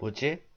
뭐지?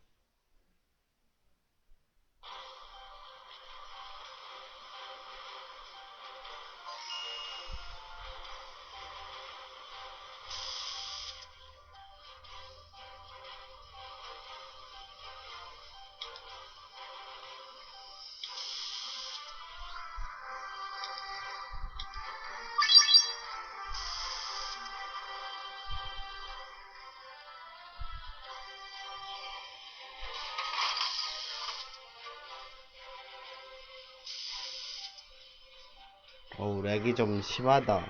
렉이 좀 심하다.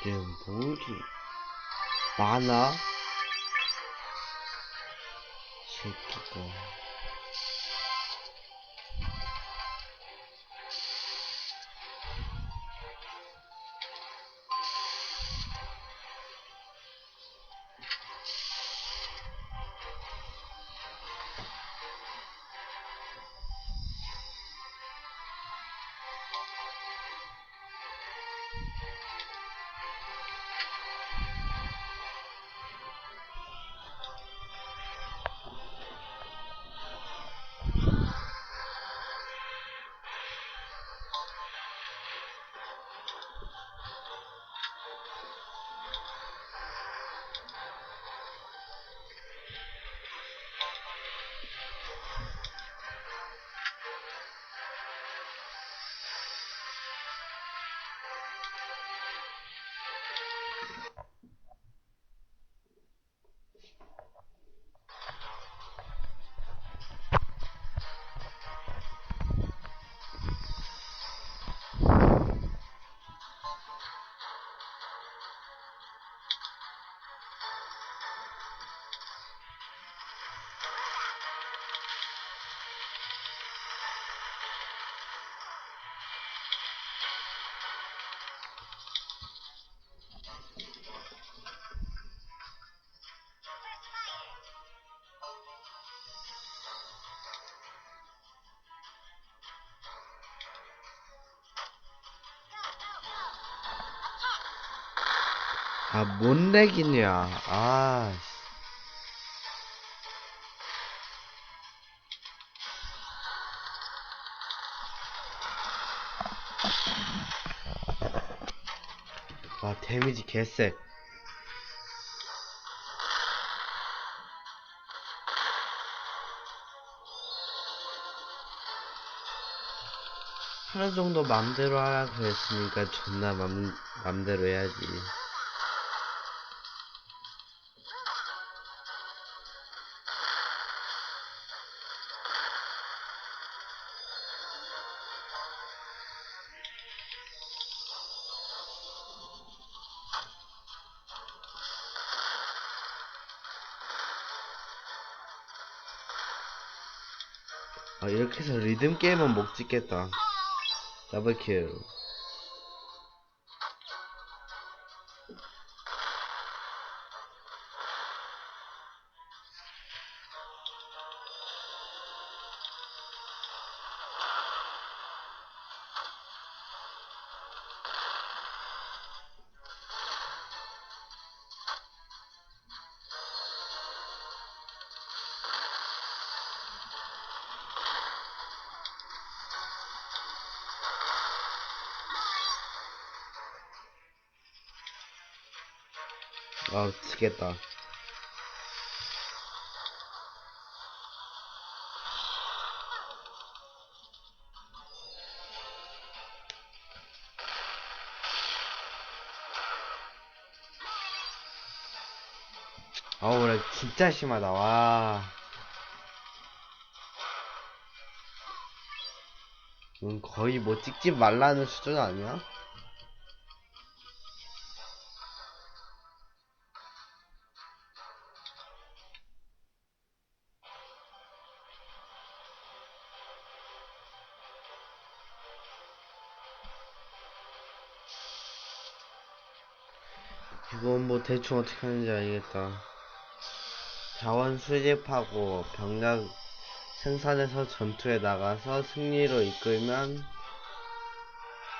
이게 뭐지? 많아? 새끼가. 아, 뭔 렉이냐. 아, 씨. 와, 데미지 개쎄. 하루 정도 맘대로 하라 그랬으니까 존나 맘, 맘대로 해야지. 아, 이렇게 해서 리듬 게임은 못 찍겠다. 더블킬. 아, 치겠다. 아우, 그래, 진짜 심하다, 와. 이건 거의 뭐 찍지 말라는 수준 아니야? 이건 뭐 대충 어떻게 하는지 알겠다. 자원 수집하고 병력 생산해서 전투에 나가서 승리로 이끌면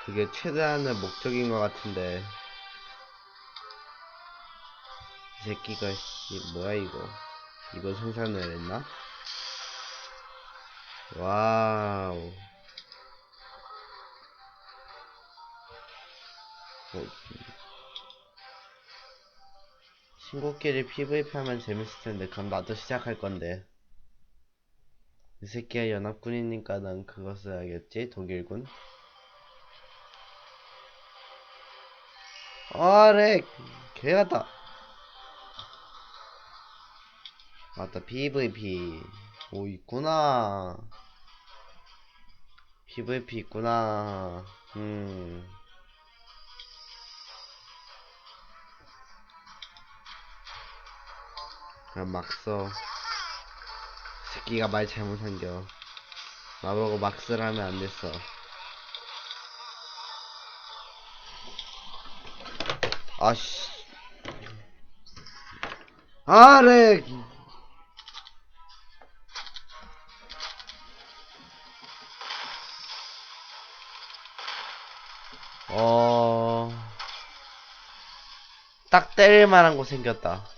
그게 최대한의 목적인 것 같은데 이 새끼가 씨 뭐야 이거 이거 생산을 했나? 와우 어, 친구끼리 PVP 하면 재밌을 텐데 그럼 나도 시작할 건데. 이 새끼가 연합군이니까 난 그거 써야겠지? 독일군? 아렉! 개같다. 맞다 PVP 오 있구나. PVP 있구나. 음 그럼 막써. 새끼가 말 잘못한겨. 나보고 막 쓰라면 안 됐어. 아씨. 아 렉 어... 딱 때릴 만한 곳 생겼다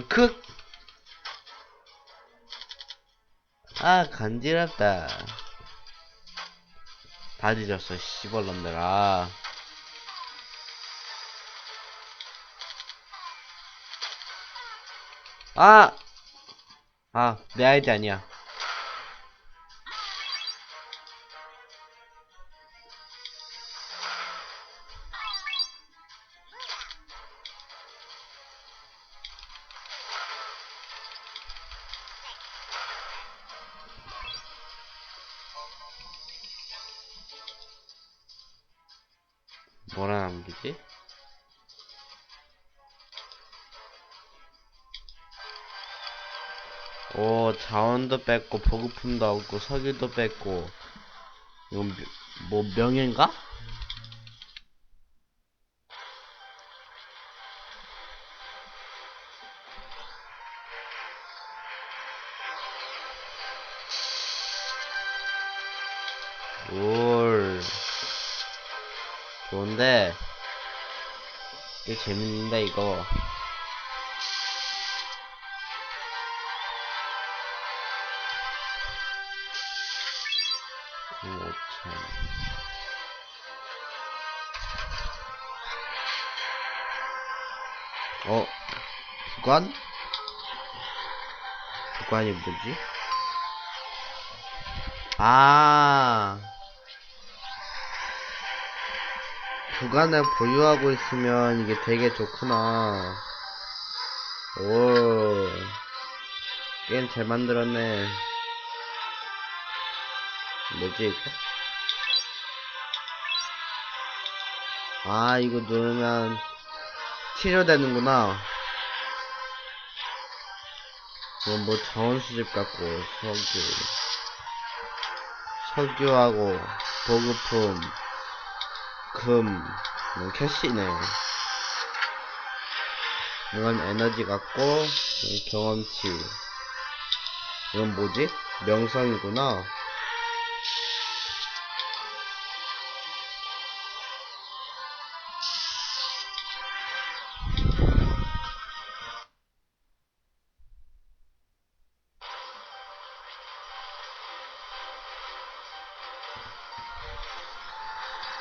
올크 아 간지럽다 다 뒤졌어 씨발놈들아 아! 아, 내 아이디 아니야. 뭐라 남기지? 오, 자원도 뺐고, 보급품도 얻고, 석유도 뺐고, 이건, 명- 뭐, 명예인가? 올. 좋은데, 꽤 재밌는데, 이거. 어? 구간? 구간이 뭐지? 아. 구간을 보유하고 있으면 이게 되게 좋구나. 오. 게임 잘 만들었네. 뭐지 이거? 아 이거 누르면 치료되는구나 이건 뭐 자원 수집 같고 석유 석유하고 보급품 금 이건 캐시네. 이건 에너지 같고 경험치. 이건 뭐지? 명성이구나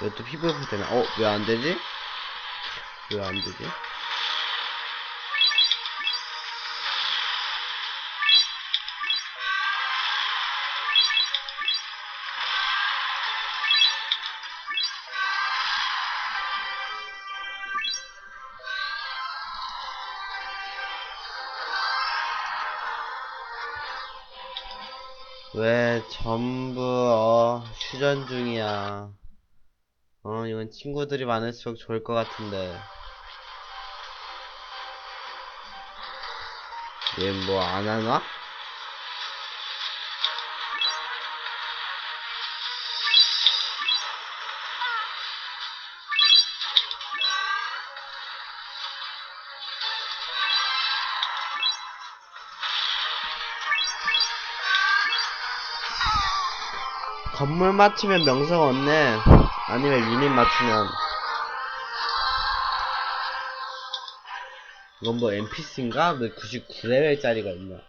왜또 피부에 되나? 어, 왜 안 되지? 왜 안 되지? 왜 전부 어 휴전 중이야 어, 이건 친구들이 많을수록 좋을 것 같은데. 얘 뭐 안 하나? 건물 맞추면 명성 얻네. 아니면 유닛 맞추면. 이건 뭐 NPC인가? 왜 99레벨짜리가 있나?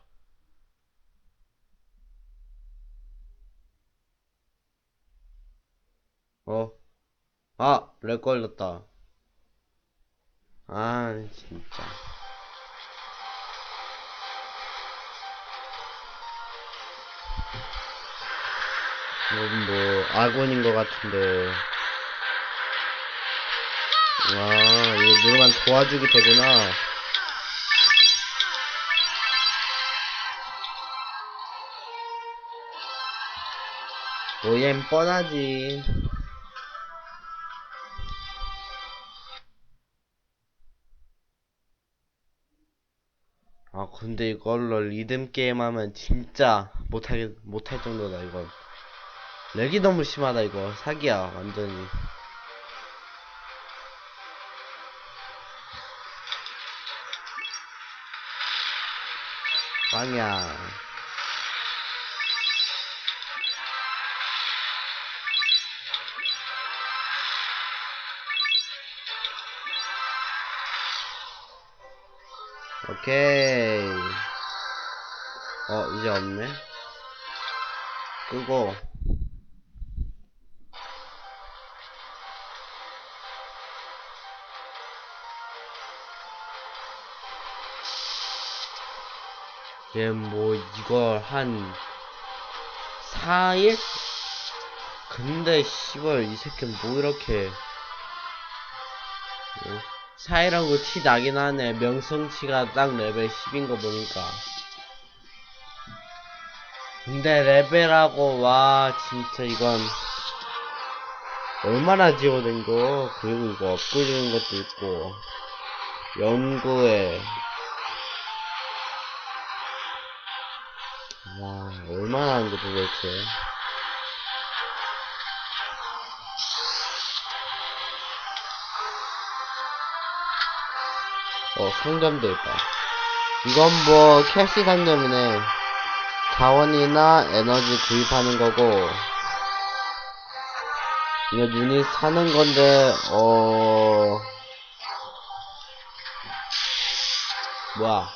어? 아! 렉 걸렸다. 아, 진짜. 이건 뭐, 아군인 것 같은데. 와, 이거 누르면 도와주게 되구나. 오옌 뻔하지. 아, 근데 이걸로 리듬 게임 하면 진짜 못하겠, 못할 정도다, 이건. 렉이 너무 심하다, 이거. 사기야, 완전히. 빵야. 오케이. 어, 이제 없네. 끄고. 얘뭐 이걸 한 4일? 근데 씨발 이 새끼는 뭐 이렇게 4일하고 티 나긴 하네. 명성치가 딱 레벨 10인 거 보니까. 근데 레벨하고 와 진짜 이건 얼마나 지워낸 거? 그리고 이거 업그레이드는 것도 있고. 연구에 하는데 도대체. 어, 상점도 있다. 이건 뭐, 캐시 상점이네. 자원이나 에너지 구입하는 거고, 이거 유닛 사는 건데, 어, 뭐야.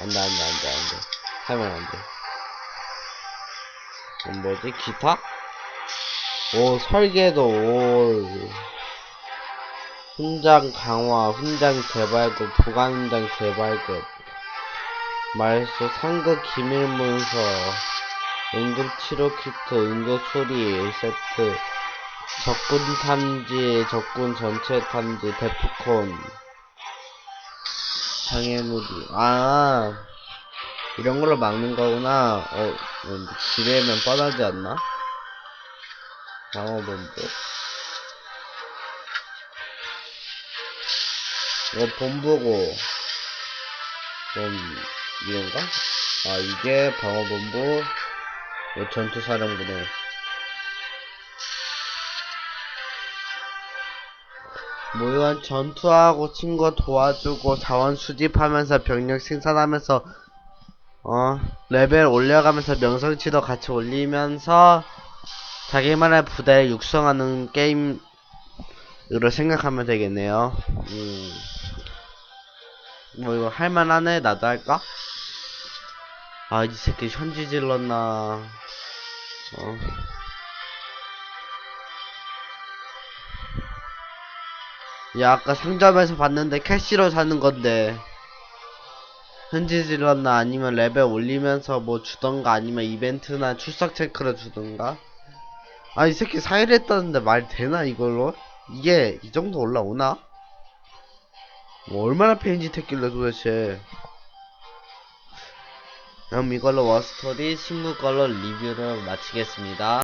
안 돼, 안 돼, 안 돼, 안 돼. 하면 안 돼. 뭐지? 기타? 오, 설계도, 오. 훈장 강화, 훈장 재발급, 보관 훈장 재발급. 말소, 상급 기밀 문서, 응급 치료 키트, 응급 소리 세트, 적군 탐지, 적군 전체 탐지, 데프콘. 장애물이 아 이런 걸로 막는 거구나 어 지뢰면 뻔하지 않나? 방어본부 이거 본부고 그럼 이건가? 아 이게 방어본부 이거 전투사령부네 뭐 이건 전투하고 친구 도와주고 자원 수집하면서 병력 생산하면서 어 레벨 올려가면서 명성치도 같이 올리면서 자기만의 부대를 육성하는 게임으로 생각하면 되겠네요. 음. 뭐 이거 할만하네 나도 할까? 아 이 새끼 현지 질렀나 어. 야 아까 상점에서 봤는데 캐시로 사는 건데 현지 질렀나 아니면 레벨 올리면서 뭐 주던가 아니면 이벤트나 출석 체크를 주던가 아 이 새끼 4일 했다는데 말 되나 이걸로? 이게 이 정도 올라오나? 뭐 얼마나 페인짓 했길래 도대체 그럼 이걸로 워스토리 19걸로 리뷰를 마치겠습니다